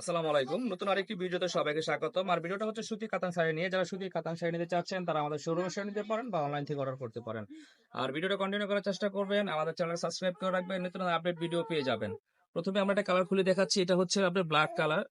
আসসালামু আলাইকুম। নতুন আরেকটি ভিডিওতে সবাইকে স্বাগতম। আর ভিডিওটা হচ্ছে সুতি কাতান শাড়ি নিয়ে। যারা সুতি কাতান শাড়ি নিতে চাচ্ছেন, তারা আমাদের শোরুমে শাড়ি নিতে পারেন বা অনলাইন থেকে অর্ডার করতে পারেন। আর ভিডিওটা কন্টিনিউ করার চেষ্টা করবেন। আমাদের চ্যানেল সাবস্ক্রাইব করে রাখবেন। নতুন আপডেট ভিডিও পেয়ে যাবেন। প্রথমে আমরা একটা কালার খুলে দেখাচ্ছি। এটা হচ্ছে আপনার ব্ল্যাক কালার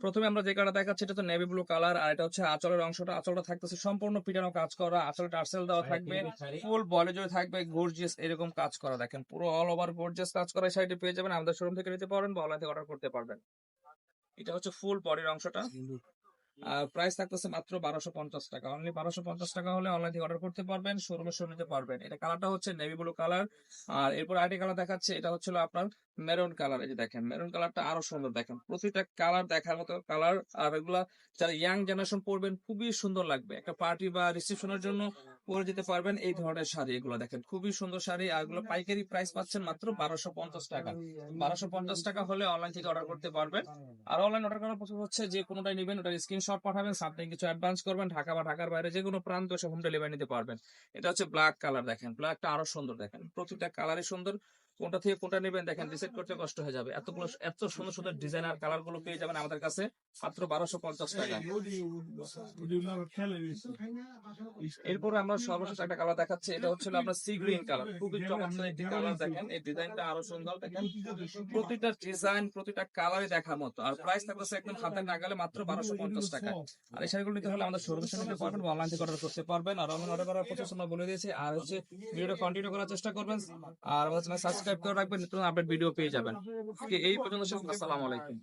প্রথমে আমরা যে কাটা দেখাচ্ছি এটা তো নেভি ব্লু কালার আর এটা হচ্ছে আঁচলের অংশটা। আঁচলটা থাকতেছে সম্পূর্ণ পিটানো কাজ করা আঁচলে টার্সেল দেওয়া থাকবে ফুল বলে জুড়ে থাকবে গর্জিয়াস এরকম কাজ করা। দেখেন পুরো অল ওভার গর্জিয়াস কাজ করা সাইডে শাড়িটি পেয়ে যাবেন। আমাদের শোরুম থেকে নিতে পারেন বা অনলাইন থেকে অর্ডার করতে পারবেন। এটা হচ্ছে ফুল বডির অংশটা। প্রাইস থাকতেছে মাত্র বারোশো পঞ্চাশ টাকা। অনলি বারোশো পঞ্চাশ টাকা হলে অনলাইন থেকে অর্ডার করতে পারবেন শোরুমে শুরু নিতে পারবেন। এটা কালারটা হচ্ছে নেভি ব্লু কালার আর এরপর আরেকটি কালার দেখাচ্ছে, এটা হচ্ছিল আপনার মেরুন কালার এই যে দেখেন মেরুন কালারটা আরও সুন্দর দেখেন। প্রতিটা কালার দেখার মতো কালার আর এগুলা যারা ইয়াং জেনারেশন পরবেন খুবই সুন্দর লাগবে। একটা পার্টি বা রিসেপশনের জন্য পরে যেতে পারবেন এই ধরনের শাড়ি। এগুলো দেখেন খুবই সুন্দর শাড়ি। আর এগুলো পাইকারি প্রাইস পাচ্ছেন মাত্র বারোশো পঞ্চাশ টাকা। বারোশো পঞ্চাশ টাকা হলে অনলাইন থেকে অর্ডার করতে পারবেন। আর অনলাইন অর্ডার করার প্রসেস হচ্ছে যে কোনোটাই নেবেন ওটার স্ক্রিনশট পাঠাবেন সামথিং কিছু অ্যাডভান্স করবেন ঢাকা বা ঢাকার বাইরে যে কোনো প্রান্ত হোম ডেলিভারি নিতে পারবেন। এটা হচ্ছে ব্ল্যাক কালার দেখেন ব্ল্যাকটা আরও সুন্দর দেখেন। প্রতিটা কালারই সুন্দর। কোনটা থেকে কোনটা নেবেন দেখেন ডিসাইড করতে কষ্ট হয়ে যাবে এতগুলো এত সুন্দর সুন্দর ডিজাইন আর কালারগুলো পেয়ে যাবেন আমাদের কাছে মাত্র বারোশো পঞ্চাশ টাকা এরপরে আমরা সর্বশেষ একটা কালার দেখাচ্ছি এটা হচ্ছে আপনার সি গ্রিন কালার খুবই চমৎকার একটি কালার দেখেন এই ডিজাইনটা আরও সুন্দর দেখেন প্রতিটা ডিজাইন প্রতিটা কালারই দেখার মতো আর প্রাইস থাকতেছে একদম হাতে নাগালে মাত্র বারোশো পঞ্চাশ টাকা আর এই শাড়িগুলো নিতে হলে আমাদের শোরুমে নিতে পারবেন অনলাইন থেকে অর্ডার করতে পারবেন আর অনলাইন অর্ডার করার আমরা বলে দিয়েছি আর হচ্ছে ভিডিওটা কন্টিনিউ করার চেষ্টা করবেন আর আমাদের চ্যানেল সাবস্ক্রাইব করে রাখবেন নতুন আপডেট ভিডিও পেয়ে যাবেন এই পর্যন্ত। আসসালামু আলাইকুম